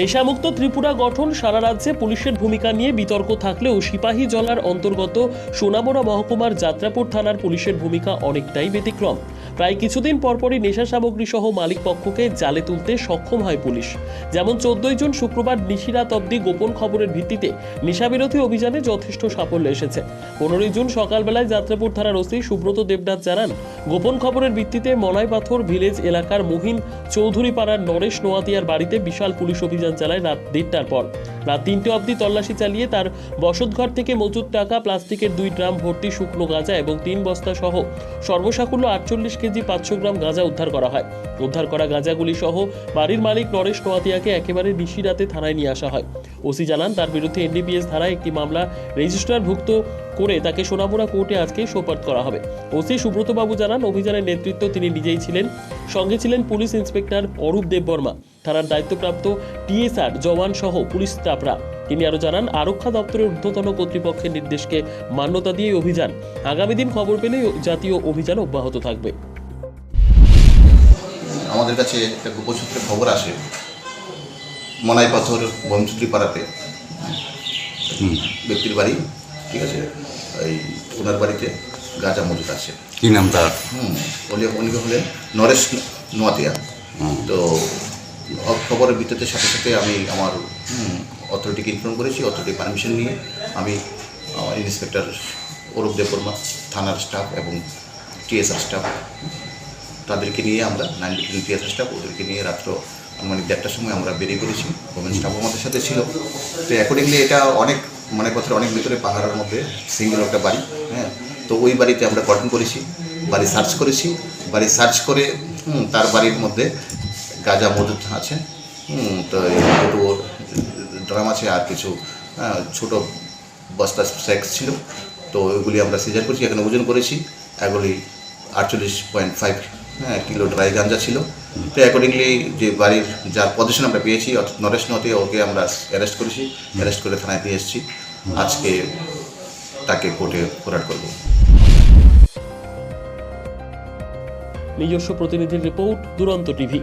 নেশামুক্ত ত্রিপুরা গঠন, সারা রাজ্যে পুলিশের ভূমিকা নিয়ে বিতর্ক থাকলেও সিপাহী জলার অন্তর্গত সোনামোড়া মহকুমার যাত্রাপুর থানার পুলিশের ভূমিকা অনেকটাই ব্যতিক্রম। প্রায় কিছুদিন পরপরই নেশা সামগ্রী সহ মালিক পক্ষকে জালে তুলতে সক্ষম হয় পুলিশ। যেমন চোদ্দই জুন শুক্রবার নিশিরাত অব্দি গোপন খবরের ভিত্তিতে নেশাবিরোধী অভিযানে যথেষ্ট সাফল্য এসেছে। পনেরোই জুন সকালবেলায় যাত্রাপুর থানার ওসি সুব্রত দেবনাথ জানান, গোপন খবরের ভিত্তিতে মনাইপাথর ভিলেজ এলাকার মহিন চৌধুরী পাড়ার নরেশ নোয়াতিয়ার বাড়িতে বিশাল পুলিশ অভিযান চালায় রাত দেড়টার পর। রাত তিনটে অবধি তল্লাশি চালিয়ে তার বসতঘর থেকে মজুদ টাকা, প্লাস্টিকের দুই ড্রাম ভর্তি শুকনো গাঁজা এবং তিন বস্তা সহ সর্বসাকুল্য আটচল্লিশ কেজি পাঁচশো গ্রাম গাঁজা উদ্ধার করা হয়। উদ্ধার করা গাঁজাগুলি সহ বাড়ির মালিক নরেশ নোয়াতিয়াকে একেবারে নিশি রাতে থানায় নিয়ে আসা হয়। ওসি জানান, তার বিরুদ্ধে এনডিপিএস ধারায় একটি মামলা রেজিস্ট্রারভুক্ত করে তাকে সোনামুড়া কোর্টে আজকে সোপার্দ করা হবে। ওসি সুব্রতবাবু জানান, অভিযানের নেতৃত্ব তিনি নিজেই ছিলেন। সঙ্গে ছিলেন পুলিশ ইন্সপেক্টর অরূপ দেববর্মা থানার দায়িত্বপ্রাপ্ত টিএসআর জওয়ান সহ পুলিশ স্টাফরা। তিনি আরও জানান, আরক্ষা দপ্তরের ঊর্ধ্বতন কর্তৃপক্ষের নির্দেশকে মান্যতা দিয়ে অভিযান। আগামী দিন খবর পেলে জাতীয় অভিযান অব্যাহত থাকবে। আমাদের কাছে একটা গোপসূত্রে খবর আসে মনাই পাথর বমসুত্রি পাড়াতে ব্যক্তির বাড়ি ঠিক আছে? এই ওনার বাড়িতে গাঁজা মজুদ আছে। কি নাম তার? হুম উনি উনি হলেন নরেশ নোয়াতিয়া। তো খবরের ভিত্তিতে সাথে সাথে আমি আমার অথরিটিকে ইনফর্ম করেছি অথরিটি পারমিশন নিয়ে আমি আমার ইন্সপেক্টর অরূপ দেববর্মা থানার স্টাফ এবং টিএসআর স্টাফ তাদেরকে নিয়ে আমরা নাইন ডিভিশন টিএসআর স্টাফ ওদেরকে নিয়ে রাত্র মানে দেড়টার সময় আমরা বেরিয়ে পড়েছি। গভর্নমেন্ট স্টাফ আমাদের সাথে ছিল। তো অ্যাকর্ডিংলি এটা অনেক মানে কথার অনেক ভিতরে পাহাড়ের মধ্যে সিঙ্গেল একটা বাড়ি হ্যাঁ? তো ওই বাড়িতে আমরা গঠন করেছি, বাড়ি সার্চ করেছি। বাড়ি সার্চ করে তার বাড়ির মধ্যে গাঁজা মজুদ আছে তো দুটো ড্রাম আছে আর কিছু ছোট বস্তা স্যাক্স ছিল। তো ওইগুলি আমরা সিজার করেছি, এখানে ওজন করেছি। এগুলি আটচল্লিশ পয়েন্ট ফাইভ হ্যাঁ কিলো ড্রাই গাঞ্জা ছিল। তো অ্যাকর্ডিংলি যে বাড়ির যার পজিশন আমরা পেয়েছি নরেশ নতে ওকে আমরা অ্যারেস্ট করেছি। অ্যারেস্ট করে থানায় দিয়ে এসেছি। আজকে তাকে কোর্টে ফোরাট করব। নিজস্ব প্রতিনিধির রিপোর্ট, দুরন্ত টিভি।